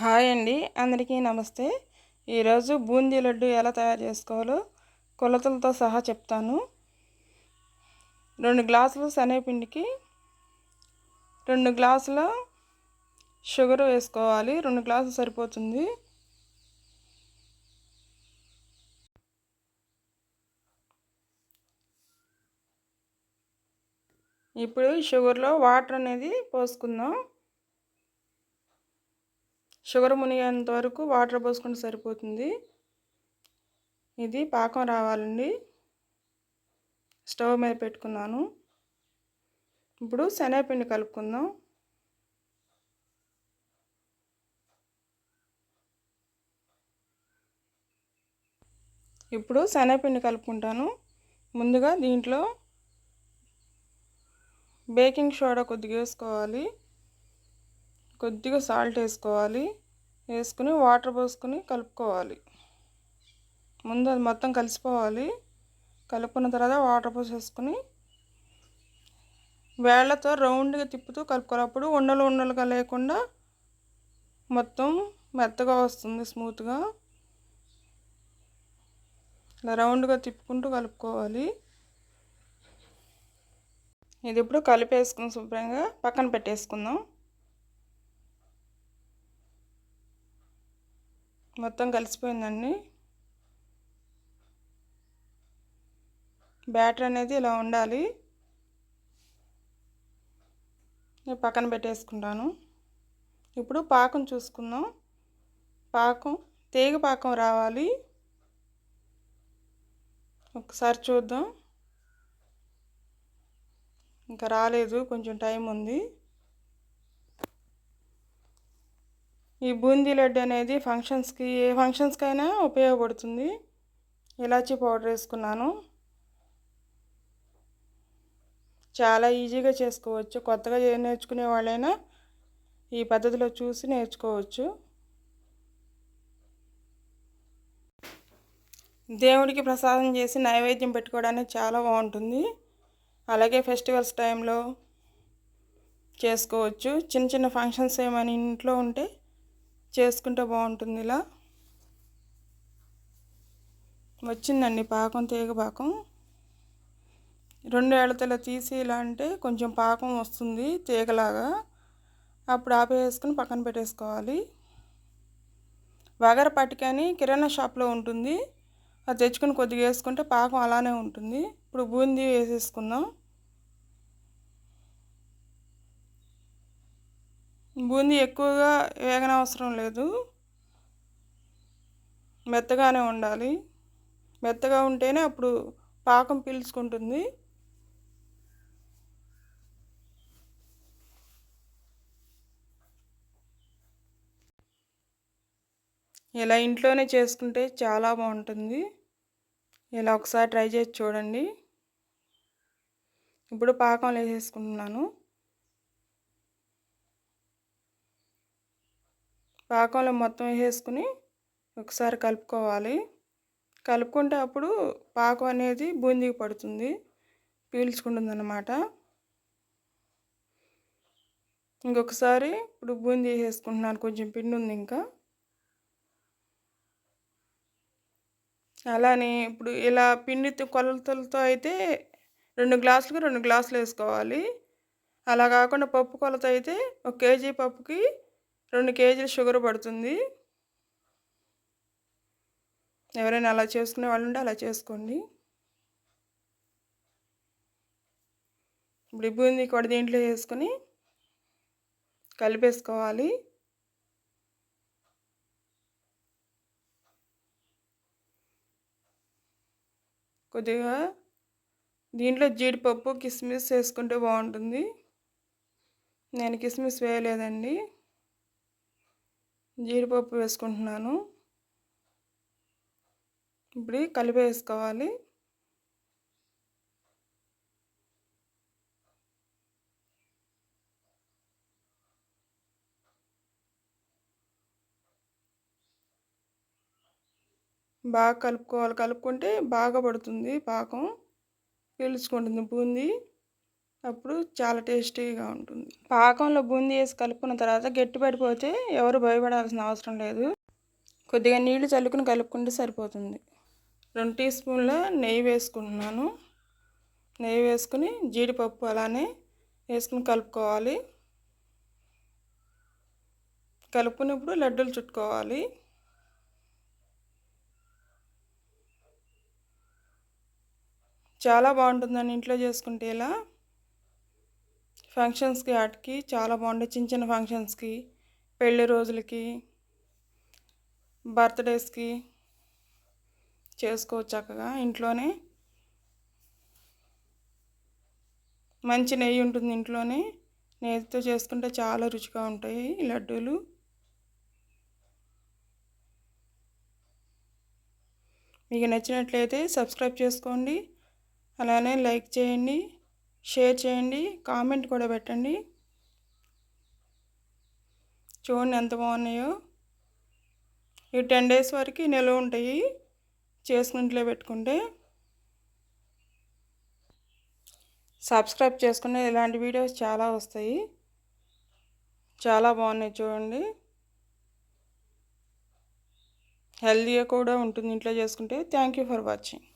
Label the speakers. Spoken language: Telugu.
Speaker 1: హాయ్ అండి. అందరికీ నమస్తే. ఈరోజు బూందీ లడ్డు ఎలా తయారు చేసుకోవాలో కొలతలతో సహా చెప్తాను. రెండు గ్లాసులు శనగపిండికి రెండు గ్లాసుల షుగర్ వేసుకోవాలి. రెండు గ్లాసులు సరిపోతుంది. ఇప్పుడు షుగర్లో వాటర్ అనేది పోసుకుందాం. షుగర్ మునిగేంత వరకు వాటర్ పోసుకుంటే సరిపోతుంది. ఇది పాకం రావాలండి. స్టవ్ మీద పెట్టుకున్నాను. ఇప్పుడు శనగపిండి కలుపుకుందాం. ఇప్పుడు శనగపిండి కలుపుకుంటాను. ముందుగా దీంట్లో బేకింగ్ సోడా కొద్దిగా వేసుకోవాలి. కొద్దిగా సాల్ట్ వేసుకోవాలి. వేసుకుని వాటర్ పోసుకుని కలుపుకోవాలి. ముందు అది మొత్తం కలిసిపోవాలి. కలుపుకున్న తర్వాత వాటర్ పోసేసుకుని వేళ్ళతో రౌండ్గా తిప్పుతూ కలుపుకోవాలప్పుడు ఉండలు ఉండలుగా లేకుండా మొత్తం మెత్తగా వస్తుంది స్మూత్గా. ఇలా రౌండ్గా తిప్పుకుంటూ కలుపుకోవాలి. ఇది ఇప్పుడు కలిపేసుకుని శుభ్రంగా. పక్కన పెట్టేసుకుందాం. మొత్తం కలిసిపోయిందండి. బ్యాటర్ అనేది ఇలా ఉండాలి. నేను పక్కన పెట్టేసుకుంటాను. ఇప్పుడు పాకం చూసుకుందాం. పాకం తీగ పాకం రావాలి. ఒకసారి చూద్దాం. ఇంకా రాలేదు కొంచెం టైం ఉంది. ఈ బూందీ లడ్డు అనేది ఫంక్షన్స్కి ఏ ఫంక్షన్స్కైనా ఉపయోగపడుతుంది. ఇలాచీ పౌడర్ వేసుకున్నాను. చాలా ఈజీగా చేసుకోవచ్చు. కొత్తగా నేర్చుకునే వాళ్ళైనా ఈ పద్ధతిలో చూసి నేర్చుకోవచ్చు. దేవుడికి ప్రసాదం చేసి నైవేద్యం పెట్టుకోవడానికి చాలా బాగుంటుంది. అలాగే ఫెస్టివల్స్ టైంలో చేసుకోవచ్చు. చిన్న చిన్న ఫంక్షన్స్ ఏమైనా ఇంట్లో ఉంటే చేసుకుంటే బాగుంటుంది ఇలా. వచ్చిందండి పాకం తీగ పాకం. రెండు ఏళ్ళతల తీసి ఇలా అంటే కొంచెం పాకం వస్తుంది తీగలాగా. అప్పుడు ఆపేసుకుని పక్కన పెట్టేసుకోవాలి. వగర పట్టికని కిరాణా షాప్లో ఉంటుంది. అది తెచ్చుకుని కొద్దిగా వేసుకుంటే పాకం అలానే ఉంటుంది. ఇప్పుడు బూందీ వేసేసుకుందాం. బూందీ ఎక్కువగా వేగనవసరం లేదు. మెత్తగానే ఉండాలి. మెత్తగా ఉంటేనే అప్పుడు పాకం పీల్చుకుంటుంది. ఇలా ఇంట్లోనే చేసుకుంటే చాలా బాగుంటుంది. ఇలా ఒకసారి ట్రై చేసి చూడండి. ఇప్పుడు పాకం వేసేసుకుంటున్నాను పాకంలో మొత్తం వేసేసుకుని ఒకసారి కలుపుకోవాలి. కలుపుకుంటే అప్పుడు పాకం అనేది బూందీకి పడుతుంది. పీల్చుకుంటుంది అన్నమాట ఇంకొకసారి ఇప్పుడు బూందీ వేసుకుంటున్నాను కొంచెం పిండి ఉంది ఇంకా. అలానే ఇప్పుడు ఇలా పిండి కొలతలతో అయితే రెండు గ్లాసులకు రెండు గ్లాసులు వేసుకోవాలి. అలా కాకుండా పప్పు కొలత అయితే ఒక కేజీ పప్పుకి రెండు కేజీలు షుగర్ పడుతుంది. ఎవరైనా అలా చేసుకునే వాళ్ళు ఉంటే అలా చేసుకోండి. ఇప్పుడు బూంది కూడా దీంట్లో వేసుకొని కలిపేసుకోవాలి. కొద్దిగా దీంట్లో జీడిపప్పు కిస్మిస్ వేసుకుంటే బాగుంటుంది. నేను కిస్మిస్ వేయలేదండి. జీడిపప్పు వేసుకుంటున్నాను. ఇప్పుడు కలిపి వేసుకోవాలి. బాగా కలుపుకోవాలి. కలుపుకుంటే బాగా పడుతుంది. పాకం. పీల్చుకుంటుంది. బూందీ. అప్పుడు చాలా టేస్టీగా ఉంటుంది. పాకంలో బూందీ వేసి కలుపుకున్న తర్వాత గట్టి పడిపోతే ఎవరు భయపడాల్సిన అవసరం లేదు. కొద్దిగా నీళ్ళు చల్లుకుని కలుపుకుంటే సరిపోతుంది. రెండు టీ స్పూన్ల నెయ్యి వేసుకుంటున్నాను. నెయ్యి వేసుకుని జీడిపప్పు అలానే వేసుకుని కలుపుకోవాలి. కలుపుకున్నప్పుడు లడ్డూలు చుట్టుకోవాలి. చాలా బాగుంటుందని ఇంట్లో చేసుకుంటే ఇలా ఫంక్షన్స్కి వాటికి చాలా బాగుంటాయి చిన్న చిన్న ఫంక్షన్స్కి. పెళ్ళి రోజులకి బర్త్డేస్కి చేసుకోవచ్చు చక్కగా. ఇంట్లోనే మంచి నెయ్యి ఉంటుంది ఇంట్లోనే. నెయ్యితో చేసుకుంటే చాలా రుచిగా ఉంటాయి లడ్డూలు. మీకు నచ్చినట్లయితే సబ్స్క్రైబ్ చేసుకోండి. అలానే లైక్ చేయండి. షేర్ చేయండి కామెంట్ కూడా పెట్టండి. చూడండి ఎంత బాగున్నాయో. ఈ టెన్ డేస్ వరకు నిల్వ ఉంటాయి చేసుకుంట్లో పెట్టుకుంటే. సబ్స్క్రైబ్ చేసుకునే ఇలాంటి వీడియోస్ చాలా వస్తాయి. చాలా బాగున్నాయి చూడండి. హెల్తీగా కూడా ఉంటుంది ఇంట్లో చేసుకుంటే. Thank you for watching.